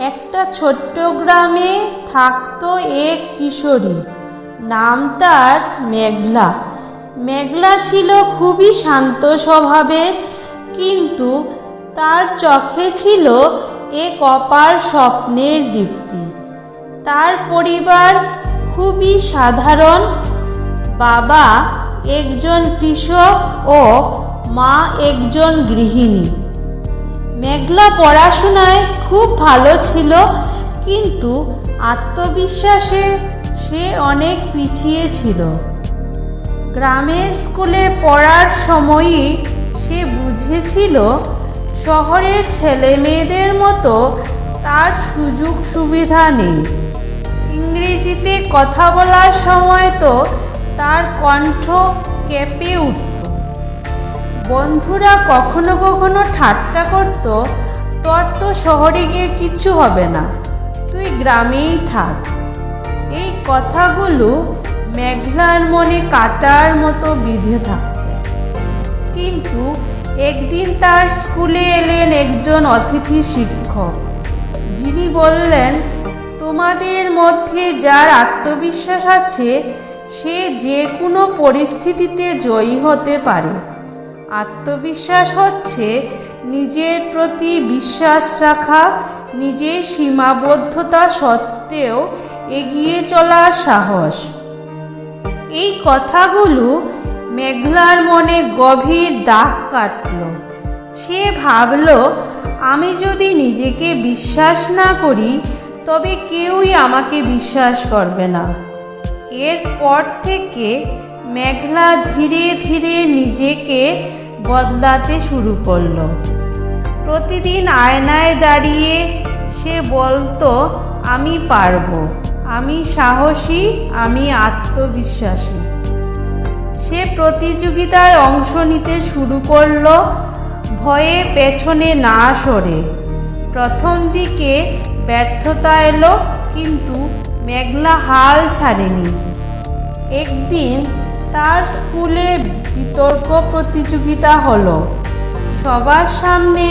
একটা ছোট্ট গ্রামে থাকতো এক কিশোরী। নাম তার মেঘলা। মেঘলা ছিল খুবই শান্ত স্বভাবের, কিন্তু তার চোখে ছিল এক অপার স্বপ্নের দীপ্তি। তার পরিবার খুবই সাধারণ। বাবা একজন কৃষক ও মা একজন গৃহিণী। মেঘলা পড়াশোনায় খুব ভালো ছিল, কিন্তু আত্মবিশ্বাসে সে অনেক পিছিয়ে ছিল। গ্রামের স্কুলে পড়ার সময়ই সে বুঝেছিল, শহরের ছেলে মেয়েদের মতো তার সুযোগ সুবিধা নেই। ইংরেজিতে কথা বলার সময় তো তার কণ্ঠ কেঁপে উঠত। বন্ধুরা কখনো কখনো ঠাট্টা করত, তোর তো শহরে গিয়ে কিচ্ছু হবে না। তুই গ্রামেই থাক। এই কথাগুলো মেঘলার মনে কাটার মতো বিধে থাকত। কিন্তু একদিন তার স্কুলে এলেন একজন অতিথি শিক্ষক। যিনি বললেন, তোমাদের মধ্যে যার আত্মবিশ্বাস আছে, সে যে কোনো পরিস্থিতিতে জয়ী হতে পারে। আত্মবিশ্বাস হচ্ছে নিজের প্রতি বিশ্বাস রাখা, নিজের সীমাবদ্ধতা সত্ত্বেও এগিয়ে চলার সাহস। এই কথাগুলো মেঘলার মনে গভীর দাগ কাটল। সে ভাবল, আমি যদি নিজেকে বিশ্বাস না করি, তবে কেউই আমাকে বিশ্বাস করবে না। এরপর থেকে মেঘলা ধীরে ধীরে নিজেকে বদলাতে শুরু করল। প্রতিদিন আয়নায় দাঁড়িয়ে সে বলতো, আমি পারব। আমি সাহসী, আমি আত্মবিশ্বাসী। সে প্রতিযোগিতায় অংশ নিতে শুরু করল, ভয়ে পেছনে না সরে। প্রথম দিকে ব্যর্থতা এলো, কিন্তু মেঘলা হাল ছাড়েনি। একদিন তার স্কুলে বিতর্ক প্রতিযোগিতা হলো। সবার সামনে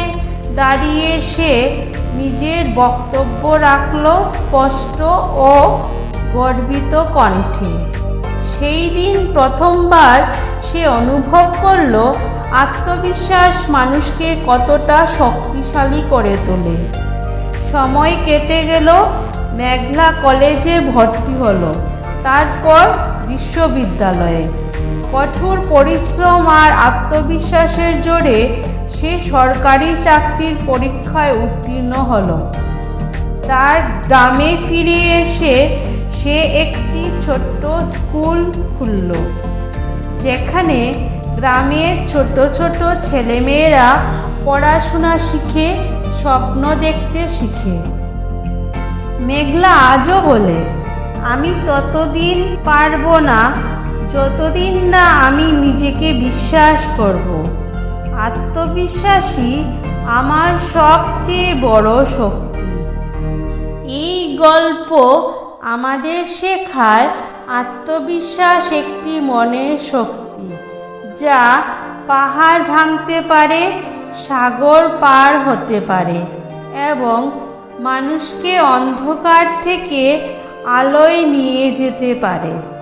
দাঁড়িয়ে সে নিজের বক্তব্য রাখল স্পষ্ট ও গর্বিত কণ্ঠে। সেই দিন প্রথমবার সে অনুভব করল আত্মবিশ্বাস মানুষকে কতটা শক্তিশালী করে তোলে। সময় কেটে গেল, মেঘলা কলেজে ভর্তি হলো। তারপর বিশ্ববিদ্যালয়ে। কঠোর পরিশ্রম আর আত্মবিশ্বাসের জোরে সে সরকারি চাকরির পরীক্ষায় উত্তীর্ণ হল। তার গ্রামে ফিরে এসে সে একটি ছোট্ট স্কুল খুলল, যেখানে গ্রামের ছোট ছোট ছেলেমেয়েরা পড়াশোনা শিখে, স্বপ্ন দেখতে শিখে। মেঘলা আজও বলে আমি ততদিন পারব না, যতদিন না আমি নিজেকে বিশ্বাস করব। আত্মবিশ্বাসী আমার সবচেয়ে বড় শক্তি। এই গল্প আমাদের শেখায় আত্মবিশ্বাস একটি মনের শক্তি, যা পাহাড় ভাঙতে পারে, সাগর পার হতে পারে, এবং মানুষকে অন্ধকার থেকে আলোয় নিয়ে যেতে পারে।